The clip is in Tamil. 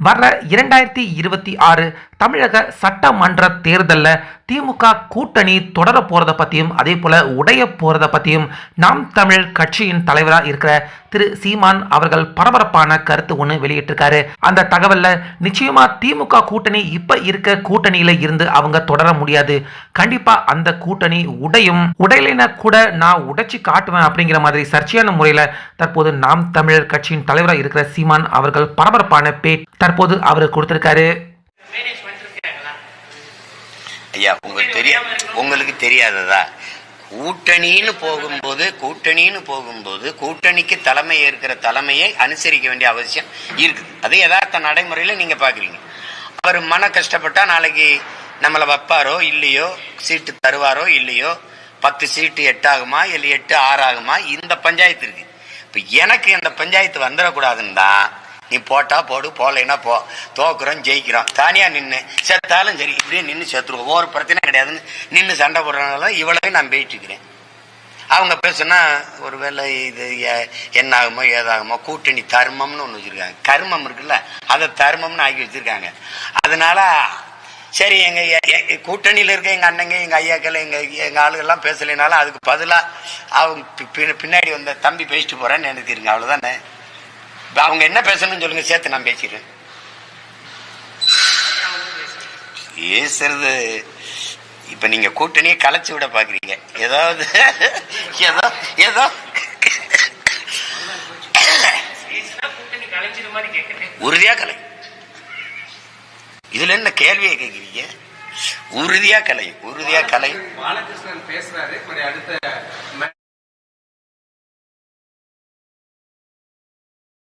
வர்ற இரண்டாயிரத்தி இருபத்தி ஆறு தமிழக சட்டமன்ற தேர்தலில் திமுக கூட்டணி தொடர போகிறத பற்றியும் அதே போல் உடைய போகிறத பற்றியும் நாம் தமிழ் கட்சியின் தலைவராக இருக்கிற திரு சீமான் அவர்கள் பரபரப்பான கருத்து ஒன்று வெளியிட்டிருக்காரு. அந்த தகவலில் நிச்சயமா திமுக கூட்டணி இப்போ இருக்க கூட்டணியில் இருந்து அவங்க தொடர முடியாது. கண்டிப்பா அந்த கூட்டணி உடையும். உடையிலனா கூட நான் உடைச்சி காட்டுவேன் அப்படிங்கிற மாதிரி சர்ச்சையான முறையில் தற்போது நாம் தமிழர் கட்சியின் தலைவராக இருக்கிற சீமான் அவர்கள் பரபரப்பான பேட் தற்போது அவர் கொடுத்திருக்காரு. ஐயா உங்களுக்கு தெரியும் உங்களுக்கு தெரியாததா? கூட்டணின்னு போகும்போது கூட்டணின்னு போகும்போது கூட்டணிக்கு தலைமை ஏற்கிற தலைமையை அனுசரிக்க வேண்டிய அவசியம் இருக்குது. அது யதார்த்த நடைமுறையில் நீங்கள் பார்க்குறீங்க அவர் மன கஷ்டப்பட்டா நாளைக்கு நம்மளை வைப்பாரோ இல்லையோ சீட்டு தருவாரோ இல்லையோ பத்து சீட்டு எட்டாகுமா இல்லை எட்டு ஆறாகுமா இந்த பஞ்சாயத்து இருக்கு. இப்போ எனக்கு இந்த பஞ்சாயத்து வந்துடக்கூடாதுன்னு தான் நீ போட்டா போடு போகலைன்னா போ. தோக்குறோம் ஜெயிக்கிறோம். தானியா நின்று செத்தாலும் சரி இப்படியே நின்று செத்துருவோம். ஒரு பிரச்சனை கிடையாதுன்னு நின்று சண்டை போடுறதுனால இவ்வளவு நான் போயிட்டு இருக்கிறேன் அவங்க பேசுனா ஒருவேளை இது என்ன ஆகுமோ ஏதாகுமோ கூட்டணி தர்மம்னு ஒன்று வச்சுருக்காங்க. கர்மம் இருக்குல்ல அதை தர்மம்னு ஆக்கி வச்சிருக்காங்க. அதனால சரி எங்கள் கூட்டணியில் இருக்க எங்கள் அண்ணங்க எங்கள் ஐயாக்கள் எங்கள் எங்கள் ஆளுகள்லாம் பேசலைனாலும் அதுக்கு பதிலாக அவங்க பி- பி- பின்னாடி வந்த தம்பி பேசிட்டு போகிறேன்னு நினைக்கிறீங்க. அவ்வளோதானே அவங்க என்ன பேசணும்னு சொல்லுங்க சேர்த்து நான் பேசிடுறேன் பேசுறது இப்ப நீங்க கூட்டணியை கலைச்சு விட பாக்குறீங்க. ஏதாவது ஏதோ ஏதோ. உறுதியா கலை. இதுல என்ன கேள்வியை கேக்குறீங்க? உறுதியா கலை உறுதியா கலை. பாலகிருஷ்ணன் பேசுறாரு அடுத்த